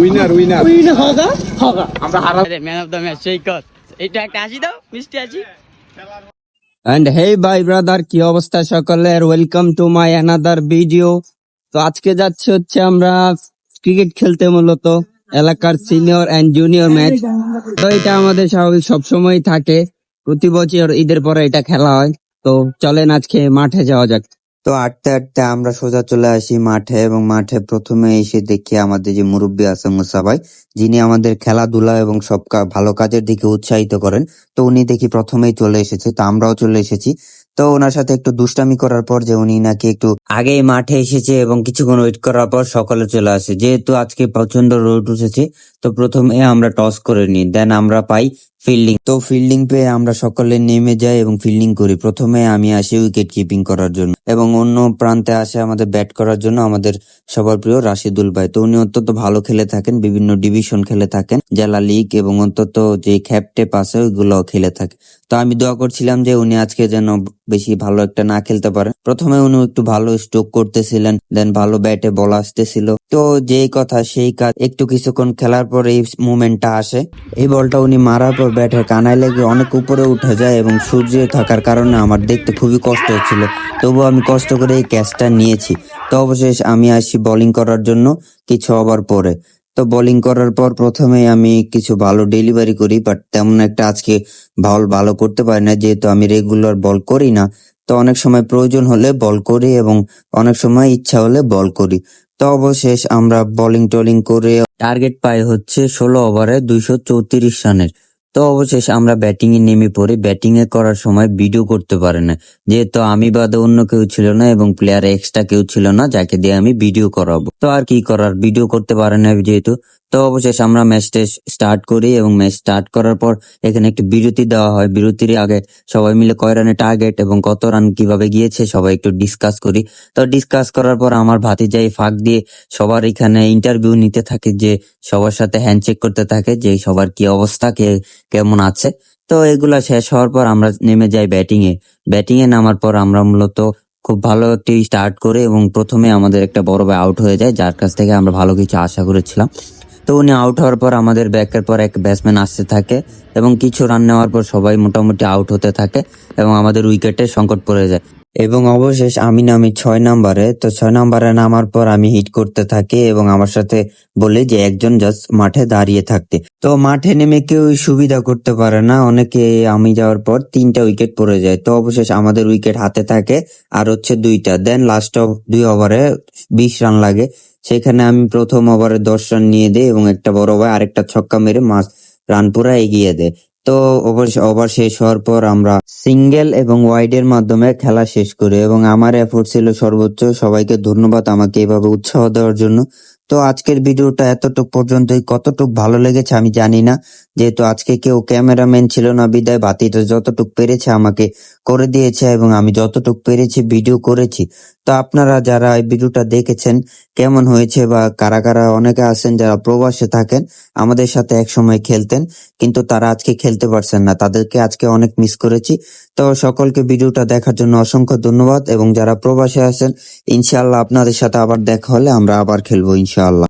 Winner winner man of the match Saikat এটা একটা হাসি দাও মিষ্টি হাসি। হে ভাই ব্রাদার কি অবস্থা সকলের? Welcome to my another video তো আজকে যাচ্ছে হচ্ছে আমরা ক্রিকেট খেলতে মূলত এলাকার সিনিয়র এন্ড জুনিয়র ম্যাচ তো এটা আমাদের স্বাভাবিক সবসময় থাকে। প্রতি বছর ঈদের পরে এটা খেলা হয়। তো চলেন আজকে মাঠে যাওয়া যাক। তো আটতে আটতে আমরা সোজা চলে আসি মাঠে এবং মাঠে প্রথমে এসে দেখি আমাদের যে মুরব্বী আছে মুসা ভাই, যিনি আমাদের খেলাধুলা এবং সব ভালো কাজের দিকে উৎসাহিত করেন। তো উনি দেখি প্রথমেই চলে এসেছে, তো আমরাও চলে এসেছি। তো ওনার সাথে একটু দুষ্টামি করার পর যে উনি নাকি একটু আগেই মাঠে এসেছে এবং কিছুক্ষণ ওয়েট করার পর সকালে চলে আসে। যেহেতু আজকে প্রচণ্ড রোদ উঠেছে, তো প্রথমে আমরা টস করে নিই দেন আমরা পাই ফিল্ডিং। তো ফিল্ডিং পেয়ে আমরা সকলে নেমে যাই এবং ফিল্ডিং করি। প্রথমে আমি আসি উইকেট কিপিং করার জন্য এবং অন্য প্রান্তে আসে আমাদের ব্যাট করার জন্য আমাদের সবার প্রিয় রাশিদুল ভাই। তো উনি অত্যন্ত ভালো খেলে থাকেন, বিভিন্ন ডিভিশন খেলে থাকেন, জেলা লিগ এবং অন্তত যে খ্যাপটেপ আছে ওইগুলো খেলে থাকে। তো আমি দোয়া করছিলাম যে উনি আজকে যেন বেশি ভালো একটা না খেলতে পারেন প্রথমে উনি একটু ভালো স্ট্রোক করতেছিলেন দেন ভালো ব্যাটে বল আসতেছিল। তো যেই কথা, সেই কাজ একটু কিছুক্ষণ খেলার পর এই মুভমেন্টটা আসে। এই বলটা উনি মারার পর ব্যাটের কানায় লেগে অনেক উপরে উঠে যায় এবং সূর্যে থাকার কারণে আমার দেখতে খুবই কষ্ট হচ্ছিল। তবুও আমি কষ্ট করে এই ক্যাচটা নিয়েছি। তো অবশেষ আমি আসি বোলিং করার জন্য কিছু ওভার পরে। তো বোলিং করার পর প্রথমে আমি কিছু ভালো ডেলিভারি করি বাট তেমন একটা আজকে বল ভালো করতে পারি না, যেহেতু আমি রেগুলার বল করি না। তো অনেক সময় প্রয়োজন হলে বল করি এবং অনেক সময় ইচ্ছা হলে বল করি। তো অবশেষ আমরা বোলিং টোলিং করে টার্গেট পাই হচ্ছে ষোলো ওভারে দুইশো চৌত্রিশ রানের। তো অবশেষ আমরা ব্যাটিং এ নেমে পড়ি। ব্যাটিং এ করার সময় ভিডিও করতে পারে না। যেহেতু আমি বাদে অন্য কেউ ছিল না এবং প্লেয়ার এক্সট্রা কেউ ছিল না, যাকে দিয়ে আমি ভিডিও করাবো। তো আর কি করার? ভিডিও করতে পারে না যেহেতু। তো অবশেষ আমরা ম্যাচটা স্টার্ট করি এবং ম্যাচ স্টার্ট করার পর এখানে একটু বিরতি দেওয়া হয়। বিরতির আগে সবাই মিলে কয় রানে টার্গেট এবং কত রান কীভাবে গিয়েছে সবাই একটু ডিসকাস করি। তো ডিসকাস করার পর আমার ভাতিজাই ফাঁক দিয়ে সবার এখানে ইন্টারভিউ নিতে থাকে, যে সবার সাথে হ্যান্ডশেক করতে থাকে, যে সবার কি অবস্থা, কে কেমন আছে। তো এগুলা শেষ হওয়ার পর আমরা নেমে যাই ব্যাটিং এ। ব্যাটিং এ নামার পর আমরা মূলত খুব ভালো একটি স্টার্ট করে এবং প্রথমে আমাদের একটা বড় আউট হয়ে যায়, যার কাছ থেকে আমরা ভালো কিছু আশা করেছিলাম। তো উনি আউট হওয়ার পর আমাদের ব্যাকের পর এক ব্যাটসম্যান আসতে থাকে এবং কিছু রান নেওয়ার পর সবাই মোটামুটি আউট হতে থাকে এবং আমাদের উইকেটে সংকট পড়ে যায়। এবং অবশেষ আমি নামি ছয় নাম্বারে। তো ছয় নাম্বারে নামার পর আমি হিট করতে থাকি এবং আমার সাথে বলে যে একজন জাস্ট মাঠে দাঁড়িয়ে থাকতে। তো মাঠে নেমে কেউ সুবিধা করতে পারে না। অনেকে আমি যাওয়ার পর তিনটা উইকেট পড়ে যায়। তো অবশেষ আমাদের উইকেট হাতে থাকে আর হচ্ছে দুইটা। দেন লাস্ট অফ দুই ওভারে বিশ রান লাগে। সেখানে আমি প্রথম ওভারে দশ রান নিয়ে দিই এবং একটা বড় ভাই আরেকটা ছক্কা মেরে মাস রান পুরা এগিয়ে দেয়। তো ওভার শেষ হওয়ার পর আমরা সিঙ্গেল এবং ওয়াইডের মাধ্যমে খেলা শেষ করি এবং আমার এফোর্ট ছিল সর্বোচ্চ। সবাইকে ধন্যবাদ আমাকে এভাবে উৎসাহ দেওয়ার জন্য। তো আজকের ভিডিওটা এতটুক পর্যন্তই। কতটুক ভালো লেগেছে আমি জানি না। যেহেতু আজকে কেউ ক্যামেরাম্যান ছিল না, বিদায় বাতিটা যতটুক পেরেছে আমাকে করে দিয়েছে এবং আমি যতটুক পেরেছি ভিডিও করেছি। তো আপনারা যারা এই ভিডিওটা দেখেছেন, কেমন হয়েছে বা কারা কারা অনেকে আছেন যারা প্রবাসে থাকেন, আমাদের সাথে এক সময় খেলতেন, কিন্তু তারা আজকে খেলতে পারছেন না। তাদেরকে আজকে অনেক মিস করেছি। তো সকলকে ভিডিওটা দেখার জন্য অসংখ্য ধন্যবাদ এবং যারা প্রবাসে আছেন, ইনশাআল্লাহ আপনাদের সাথে আবার দেখা হলে আমরা আবার খেলব Masya Allah.